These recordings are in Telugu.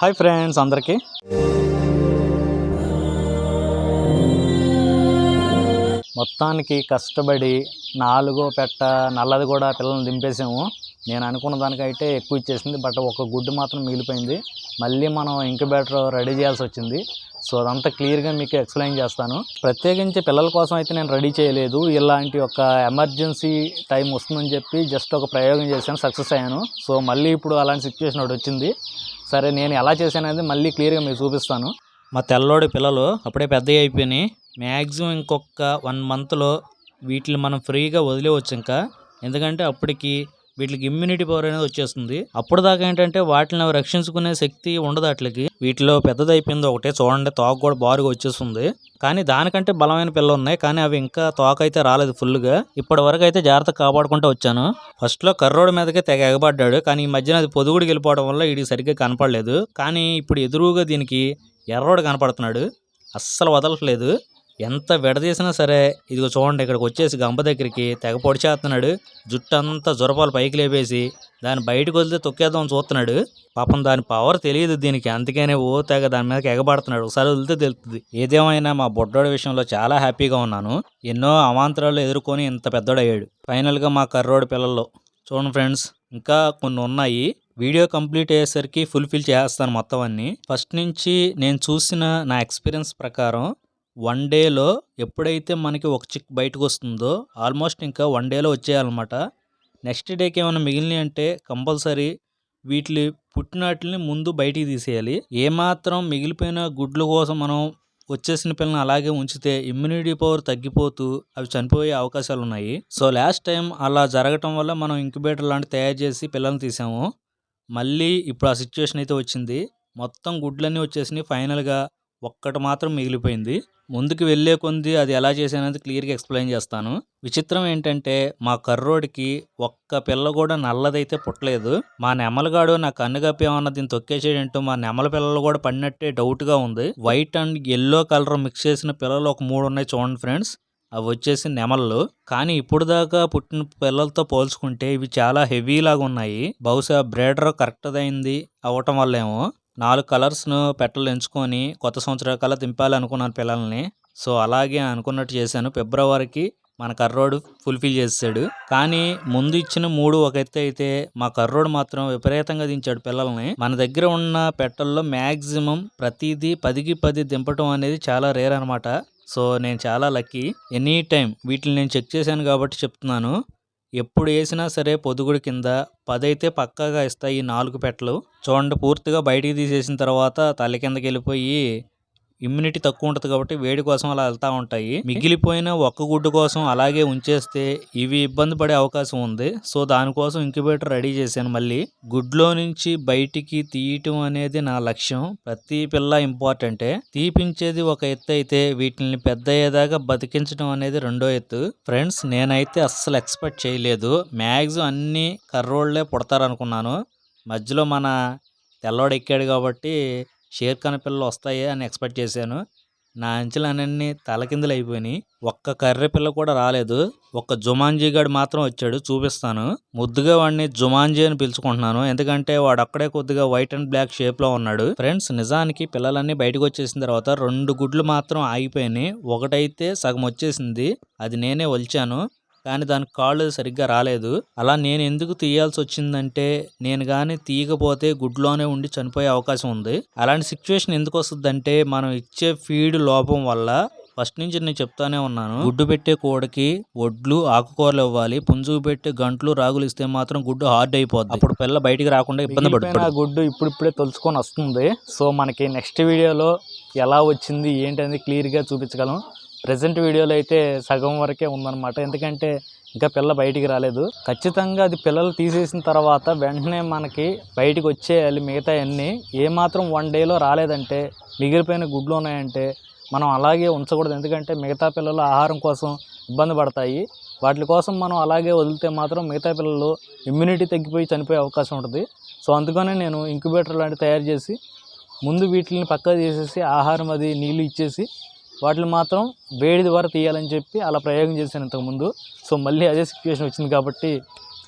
హాయ్ ఫ్రెండ్స్ అందరికీ. మొత్తానికి కష్టపడి నాలుగో పెట్ట నల్లది కూడా పిల్లల్ని దింపేసాము. నేను అనుకున్న దానికైతే ఎక్కువ ఇచ్చేసింది బట్ ఒక గుడ్డు మాత్రం మిగిలిపోయింది. మళ్ళీ మనం ఇంక్యుబేటర్ రెడీ చేయాల్సి వచ్చింది. సో అదంతా క్లియర్గా మీకు ఎక్స్ప్లెయిన్ చేస్తాను. ప్రత్యేకించి పిల్లల కోసం అయితే నేను రెడీ చేయలేదు. ఇలాంటి ఒక ఎమర్జెన్సీ టైం వస్తుందని చెప్పి జస్ట్ ఒక ప్రయోగం చేశాను సక్సెస్ అయ్యాను. సో మళ్ళీ ఇప్పుడు అలాంటి సిచ్యువేషన్ ఒకటి వచ్చింది. సరే నేను ఎలా చేశాననేది మళ్ళీ క్లియర్గా మీకు చూపిస్తాను. మా తెల్లోడి పిల్లలు అప్పుడే పెద్దవి అయిపోయినాయి. మ్యాక్సిమం ఇంకొక వన్ మంత్లో వీటిని మనం ఫ్రీగా వదిలేవచ్చు ఇంకా. ఎందుకంటే అప్పటికి వీటికి ఇమ్యూనిటీ పవర్ అనేది వచ్చేస్తుంది. అప్పుడు దాకా ఏంటంటే వాటిని రక్షించుకునే శక్తి ఉండదు వాటికి వీటిలో పెద్దదైపోయింది ఒకటే చూడండి తోక కూడా బారుగా వచ్చేస్తుంది. కానీ దానికంటే బలమైన పిల్లలు ఉన్నాయి. కానీ అవి ఇంకా తోక అయితే రాలేదు ఫుల్గా ఇప్పటి వరకు అయితే జాగ్రత్త కాపాడుకుంటూ వచ్చాను. ఫస్ట్లో కర్రోడ్ మీదకే తెగ ఎగబడ్డాడు. కానీ ఈ మధ్యన అది పొదుగుడికి వెళ్ళిపోవడం వల్ల వీడికి సరిగ్గా కనపడలేదు. కానీ ఇప్పుడు ఎదురుగా దీనికి ఎర్రోడు కనపడుతున్నాడు. అస్సలు వదలట్లేదు. ఎంత విడదీసినా సరే ఇదిగో చూడండి ఇక్కడికి వచ్చేసి గంప దగ్గరికి తెగ పొడిచేస్తున్నాడు జుట్టు అంతా జురపాలు పైకి లేపేసి దాన్ని బయటకు వదిలితే తొక్కేద్దాం చూస్తున్నాడు. పాపం దాని పవర్ తెలియదు దీనికి. అందుకనే ఓ తెగ దాని మీద ఎగబడుతున్నాడు ఒకసారి వదిలితే తెలుస్తుంది. ఏదేమైనా మా బొడ్డోడి విషయంలో చాలా హ్యాపీగా ఉన్నాను. ఎన్నో అవాంతరాలు ఎదుర్కొని ఇంత పెద్దోడయ్యాడు. ఫైనల్గా మా కర్రోడి పిల్లల్లో. చూడండి ఫ్రెండ్స్ ఇంకా కొన్ని ఉన్నాయి. వీడియో కంప్లీట్ అయ్యేసరికి ఫుల్ఫిల్ చేస్తాను మొత్తం అన్ని. ఫస్ట్ నుంచి నేను చూసిన నా ఎక్స్పీరియన్స్ ప్రకారం వన్ డేలో ఎప్పుడైతే మనకి ఒక చిక్ బయటకు వస్తుందో ఆల్మోస్ట్ ఇంకా వన్ డేలో వచ్చేయాలన్నమాట. నెక్స్ట్ డేకి ఏమైనా మిగిలినవి అంటే కంపల్సరీ వీటి పుట్టినాటిని ముందు బయటికి తీసేయాలి. ఏమాత్రం మిగిలిపోయిన గుడ్ల కోసం మనం వచ్చేసిన పిల్లల్ని అలాగే ఉంచితే ఇమ్యూనిటీ పవర్ తగ్గిపోతూ అవి చనిపోయే అవకాశాలు ఉన్నాయి సో లాస్ట్ టైం అలా జరగటం వల్ల మనం ఇంక్యుబేటర్ లాంటి తయారు చేసి పిల్లల్ని తీసాము. మళ్ళీ ఇప్పుడు ఆ సిచ్యువేషన్ అయితే వచ్చింది. మొత్తం గుడ్లన్నీ వచ్చేసినాయి. ఫైనల్గా ఒక్కటి మాత్రం మిగిలిపోయింది. ముందుకు వెళ్ళే కొంది అది ఎలా చేశానది క్లియర్గా ఎక్స్ప్లెయిన్ చేస్తాను. విచిత్రం ఏంటంటే మా కర్రోడికి ఒక్క పిల్ల కూడా నల్లదైతే పుట్టలేదు. మా నెమలగాడు నా కన్ను కప్పి దీన్ని తొక్కేసేటంటూ మా నెమల పిల్లలు కూడా పడినట్టే డౌట్గా ఉంది. White and yellow colour mix చేసిన పిల్లలు ఒక మూడు ఉన్నాయి చూడండి ఫ్రెండ్స్. అవి వచ్చేసి నెమళ్ళు. కానీ ఇప్పుడు దాకా పుట్టిన పిల్లలతో పోల్చుకుంటే ఇవి చాలా హెవీ లాగా ఉన్నాయి. బహుశా బ్రేడర్ కరెక్ట్ అయింది అవ్వటం వల్ల ఏమో నాలుగు కలర్స్ను పెట్టలు ఎంచుకొని కొత్త సంవత్సరం కల్లా దింపాలి అనుకున్నాను పిల్లల్ని. సో అలాగే అనుకున్నట్టు చేశాను. ఫిబ్రవరికి మన కర్రోడు ఫుల్ఫిల్ చేసాడు కానీ ముందు ఇచ్చిన మూడు ఒక ఎత్తు అయితే మా కర్రోడు మాత్రం విపరీతంగా దించాడు పిల్లల్ని. మన దగ్గర ఉన్న పెట్టల్లో మ్యాక్సిమం ప్రతిదీ పదికి పది దింపటం అనేది చాలా రేర్ అనమాట సో నేను చాలా లక్కీ. ఎనీ టైం వీటిని నేను చెక్ చేశాను కాబట్టి చెప్తున్నాను. ఎప్పుడు వేసినా సరే పొదుగుడి కింద పదైతే పక్కాగా ఇస్తాయి ఈ నాలుగు పెట్టలు. చూడండి పూర్తిగా బయటికి తీసేసిన తర్వాత తల కిందకి వెళ్ళిపోయి ఇమ్యూనిటీ తక్కువ ఉంటుంది కాబట్టి వేడి కోసం అలా వెళ్తూ ఉంటాయి. మిగిలిపోయిన ఒక్క గుడ్డు కోసం అలాగే ఉంచేస్తే ఇవి ఇబ్బంది పడే అవకాశం ఉంది. సో దానికోసం ఇంక్యుబేటర్ రెడీ చేశాను మళ్ళీ. గుడ్లో నుంచి బయటికి తీయటం అనేది నా లక్ష్యం. ప్రతి పిల్ల ఇంపార్టెంటే తీపించేది ఒక ఎత్తు అయితే వీటిని పెద్ద అయ్యేదాకా బతికించడం అనేది రెండో ఎత్తు. ఫ్రెండ్స్ నేనైతే అస్సలు ఎక్స్పెక్ట్ చేయలేదు. మ్యాక్సిమం అన్ని కర్రోళ్ళే పుడతారనుకున్నాను. మధ్యలో మన తెల్లోడు ఎక్కాడు కాబట్టి షేర్ ఖాన్ పిల్లలు వస్తాయి అని ఎక్స్పెక్ట్ చేశాను. నా అంచెలన్నీ తలకిందులు అయిపోయినాయి. ఒక్క కర్రె పిల్ల కూడా రాలేదు. ఒక్క జుమాంజీ గడు మాత్రం వచ్చాడు. చూపిస్తాను. ముద్దుగా వాడిని జుమాంజీ అని పిలుచుకుంటున్నాను. ఎందుకంటే వాడు అక్కడే కొద్దిగా వైట్ అండ్ బ్లాక్ షేప్లో ఉన్నాడు. ఫ్రెండ్స్ నిజానికి పిల్లలన్నీ బయటకు వచ్చేసిన తర్వాత రెండు గుడ్లు మాత్రం ఆగిపోయినాయి. ఒకటైతే సగం వచ్చేసింది. అది నేనే ఒలిచాను. కానీ దానికి కాళ్ళు సరిగ్గా రాలేదు. అలా నేను ఎందుకు తీయాల్సి వచ్చిందంటే నేను కానీ తీయకపోతే గుడ్లోనే ఉండి చనిపోయే అవకాశం ఉంది. అలాంటి సిచ్యువేషన్ ఎందుకు వస్తుందంటే మనం ఇచ్చే ఫీడ్ లోపం వల్ల ఫస్ట్ నుంచి నేను చెప్తానే ఉన్నాను. గుడ్డు పెట్టే కోడికి ఒడ్లు ఆకుకూరలు ఇవ్వాలి. పుంజుకు పెట్టే గంటలు రాగులు ఇస్తే మాత్రం గుడ్డు హార్డ్ అయిపోద్ది. అప్పుడు పిల్ల బయటికి రాకుండా ఇబ్బంది పడుతుంది గుడ్డు ఇప్పుడిప్పుడే తొలుచుకొని వస్తుంది. సో మనకి నెక్స్ట్ వీడియోలో ఎలా వచ్చింది ఏంటి అనేది క్లియర్గా చూపించగలం. ప్రజెంట్ వీడియోలో అయితే సగం వరకే ఉందన్నమాట. ఎందుకంటే ఇంకా పిల్ల బయటికి రాలేదు. ఖచ్చితంగా అది పిల్లలు తీసేసిన తర్వాత వెంటనే మనకి బయటికి వచ్చేయాలి మిగతా అన్నీ. ఏమాత్రం వన్ డేలో రాలేదంటే మిగిలిపోయిన గుడ్లు ఉన్నాయంటే మనం అలాగే ఉంచకూడదు. ఎందుకంటే మిగతా పిల్లలు ఆహారం కోసం ఇబ్బంది పడతాయి. వాటి కోసం మనం అలాగే వదిలితే మాత్రం మిగతా పిల్లలు ఇమ్యూనిటీ తగ్గిపోయి చనిపోయే అవకాశం ఉంటుంది. సో అందుకనే నేను ఇంక్యుబేటర్ లాంటివి తయారు చేసి ముందు వీటిని పక్క తీసేసి ఆహారం అది నీళ్ళు ఇచ్చేసి వాటిని మాత్రం వేడి ద్వారా తీయాలని చెప్పి అలా ప్రయోగం చేశాను ఇంతకుముందు. సో మళ్ళీ అదే సిచ్యువేషన్ వచ్చింది కాబట్టి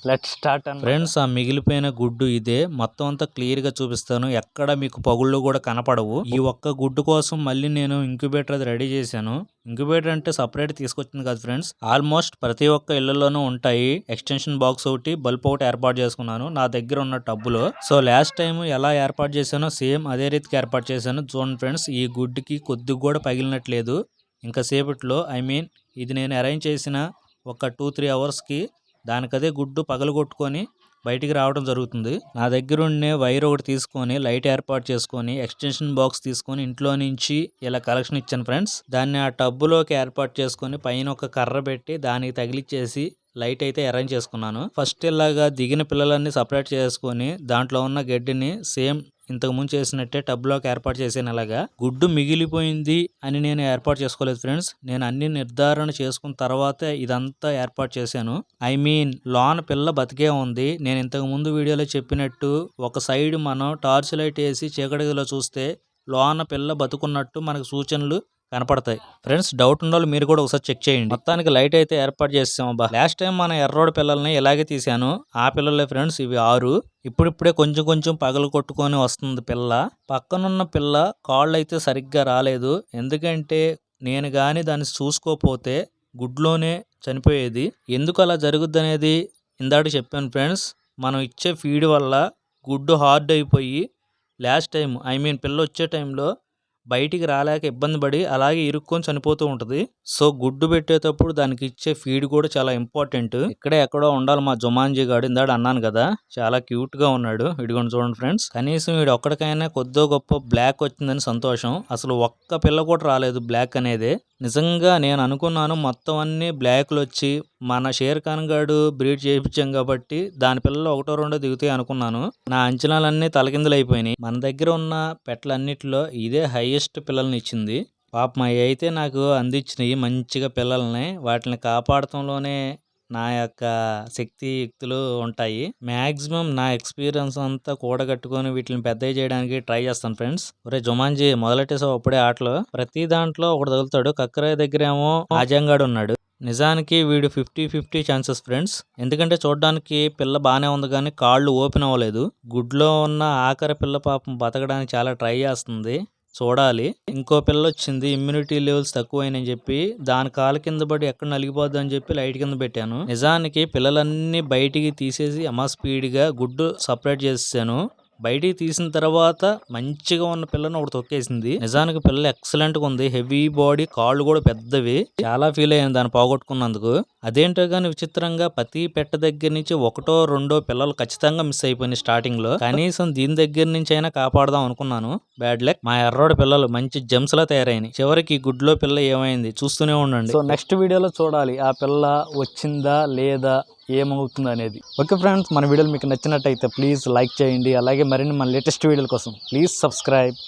లెట్ స్టార్ట్ అండ్ ఫ్రెండ్స్ ఆ మిగిలిపోయిన గుడ్డు ఇదే. మొత్తం అంతా క్లియర్గా చూపిస్తాను. ఎక్కడ మీకు పగుళ్ళు కూడా కనపడవు. ఈ ఒక్క గుడ్డు కోసం మళ్ళీ నేను ఇంక్యుబేటర్ అది రెడీ చేశాను. ఇంక్యుబేటర్ అంటే సపరేట్ తీసుకొచ్చింది కదా ఫ్రెండ్స్ ఆల్మోస్ట్ ప్రతి ఒక్క ఇళ్ళలోనూ ఉంటాయి. ఎక్స్టెన్షన్ బాక్స్ ఒకటి బల్బ్ ఒకటి ఏర్పాటు చేసుకున్నాను. నా దగ్గర ఉన్న టబ్బులో. సో లాస్ట్ టైం ఎలా ఏర్పాటు చేశానో సేమ్ అదే రీతికి ఏర్పాటు చేశాను. చూడండి ఫ్రెండ్స్ ఈ గుడ్డుకి కొద్దిగా కూడా పగిలినట్లేదు. ఇంకా సేపట్లో ఐ మీన్ ఇది నేను అరేంజ్ చేసిన ఒక టూ త్రీ అవర్స్కి దానికదే గుడ్డు పగలగొట్టుకొని బయటికి రావడం జరుగుతుంది. నా దగ్గర ఉండే వైర్ ఒకటి తీసుకొని లైట్ ఏర్పాటు చేసుకొని ఎక్స్టెన్షన్ బాక్స్ తీసుకొని ఇంట్లో నుంచి ఇలా కలెక్షన్ ఇచ్చాను ఫ్రెండ్స్. దాన్ని ఆ టబ్బులోకి ఏర్పాటు చేసుకొని పైన ఒక కర్ర పెట్టి దానికి తగిలిచ్చేసి లైట్ అయితే అరేంజ్ చేసుకున్నాను. ఫస్ట్ ఇలాగా దిగిన పిల్లలన్నీ సపరేట్ చేసుకొని దాంట్లో ఉన్న గడ్డిని సేమ్ ఇంతకుముందు చేసినట్టే టబ్లోకి ఏర్పాటు చేసాను అలాగా. గుడ్డు మిగిలిపోయింది అని నేను ఏర్పాటు చేసుకోలేదు ఫ్రెండ్స్. నేను అన్ని నిర్ధారణ చేసుకున్న తర్వాత ఇదంతా ఏర్పాటు చేశాను. ఐ మీన్ లోన పిల్ల బతికే ఉంది. నేను ఇంతకు ముందు వీడియోలో చెప్పినట్టు ఒక సైడ్ మనం టార్చ్ లైట్ వేసి చీకటిలో చూస్తే లోన పిల్ల బతుకున్నట్టు మనకు సూచనలు కనపడతాయి. ఫ్రెండ్స్ డౌట్ ఉన్న మీరు కూడా ఒకసారి చెక్ చేయండి. మొత్తానికి లైట్ అయితే ఏర్పాటు చేసాం అబ్బా. లాస్ట్ టైం మన ఎర్రోడ్ పిల్లల్ని ఇలాగే తీసాను ఆ పిల్లలే ఫ్రెండ్స్ ఇవి ఆరు. ఇప్పుడిప్పుడే కొంచెం కొంచెం పగలు కొట్టుకొని వస్తుంది పిల్ల. పక్కనున్న పిల్ల కాళ్ళు అయితే సరిగ్గా రాలేదు. ఎందుకంటే నేను కానీ దాన్ని చూసుకోపోతే గుడ్లోనే చనిపోయేది. ఎందుకు అలా జరుగుద్ది అనేది ఇందాక చెప్పాను ఫ్రెండ్స్. మనం ఇచ్చే ఫీడ్ వల్ల గుడ్డు హార్డ్ అయిపోయి లాస్ట్ టైం ఐ మీన్ పిల్ల వచ్చే టైంలో బయటికి రాలేక ఇబ్బంది పడి అలాగే ఇరుక్కొని చనిపోతూ ఉంటుంది. సో గుడ్డు పెట్టేటప్పుడు దానికి ఇచ్చే ఫీడ్ కూడా చాలా ఇంపార్టెంట్. ఇక్కడే ఎక్కడో ఉండాలి మా జుమాన్జీ గాడు ఇందాడు అన్నాను కదా చాలా క్యూట్గా ఉన్నాడు. ఇదిగోండి చూడండి ఫ్రెండ్స్ కనీసం వీడు ఒక్కడికైనా కొద్దో గొప్ప బ్లాక్ వచ్చిందని సంతోషం. అసలు ఒక్క పిల్ల కూడా రాలేదు బ్లాక్ అనేది. నిజంగా నేను అనుకున్నాను మొత్తం అన్నీ బ్లాక్లు వచ్చి మన షేర్ ఖాన్ గాడు బ్రీడ్ చేయించాం కాబట్టి దాని పిల్లలు ఒకటో రెండో దిగుతాయి అనుకున్నాను. నా అంచనాలన్నీ తలకిందులు అయిపోయినాయి మన దగ్గర ఉన్న పెట్లన్నిటిలో ఇదే హైయెస్ట్ పిల్లల్ని ఇచ్చింది. పాపం అవి అయితే నాకు అందించినాయి మంచిగా పిల్లల్ని. వాటిని కాపాడటంలోనే నా యొక్క శక్తి యుక్తులు ఉంటాయి. మ్యాక్సిమం నా ఎక్స్పీరియన్స్ అంతా కూడగట్టుకొని వీటిని పెద్దవి చేయడానికి ట్రై చేస్తాను ఫ్రెండ్స్. ఒరే జుమాన్జీ మొదలెట్టేసావు అప్పుడే ఆటలో. ప్రతి దాంట్లో ఒకడు తగులుతాడు. కక్కరాయ దగ్గర ఏమో ఆజంగాడు ఉన్నాడు. నిజానికి వీడు ఫిఫ్టీ ఫిఫ్టీ ఛాన్సెస్ ఫ్రెండ్స్. ఎందుకంటే చూడడానికి పిల్ల బాగానే ఉంది కానీ కాళ్ళు ఓపెన్ అవ్వలేదు. గుడ్లో ఉన్న ఆఖరి పిల్ల పాపం బతకడానికి చాలా ట్రై చేస్తుంది. చూడాలి. ఇంకో పిల్ల వచ్చింది ఇమ్యూనిటీ లెవెల్స్ తక్కువైనని చెప్పి దాని కాలు కింద పడి ఎక్కడ నలిగిపోద్దు అని చెప్పి లైట్ కింద పెట్టాను. నిజానికి పిల్లలన్నీ బయటికి తీసేసి అమ్మ స్పీడ్గా గుడ్డు సపరేట్ చేసాను బయటికి తీసిన తర్వాత మంచిగా ఉన్న పిల్లని ఒకటి తొక్కేసింది. నిజానికి పిల్ల ఎక్సలెంట్గా ఉంది. హెవీ బాడీ కాళ్ళు కూడా పెద్దవి. చాలా ఫీల్ అయ్యాను దాన్ని పోగొట్టుకున్నందుకు. అదేంటో గాని విచిత్రంగా ప్రతి పెట్ట దగ్గర నుంచి ఒకటో రెండో పిల్లలు ఖచ్చితంగా మిస్ అయిపోయినాయి స్టార్టింగ్లో. కనీసం దీని దగ్గర నుంచి అయినా కాపాడదాం అనుకున్నాను. బ్యాడ్ లక్ మా ఎర్రోడి పిల్లలు మంచి జెమ్స్ లా తయారైనాయి. చివరికి గుడ్లో పిల్ల ఏమైంది? చూస్తూనే ఉండండి. సో నెక్స్ట్ వీడియోలో చూడాలి. ఆ పిల్ల వచ్చిందా లేదా ఏమవుతుంది అనేది ఓకే ఫ్రెండ్స్ మన వీడియోలు మీకు నచ్చినట్టయితే ప్లీజ్ లైక్ చేయండి. అలాగే మరిన్ని మన లేటెస్ట్ వీడియోల కోసం ప్లీజ్ సబ్స్క్రైబ్.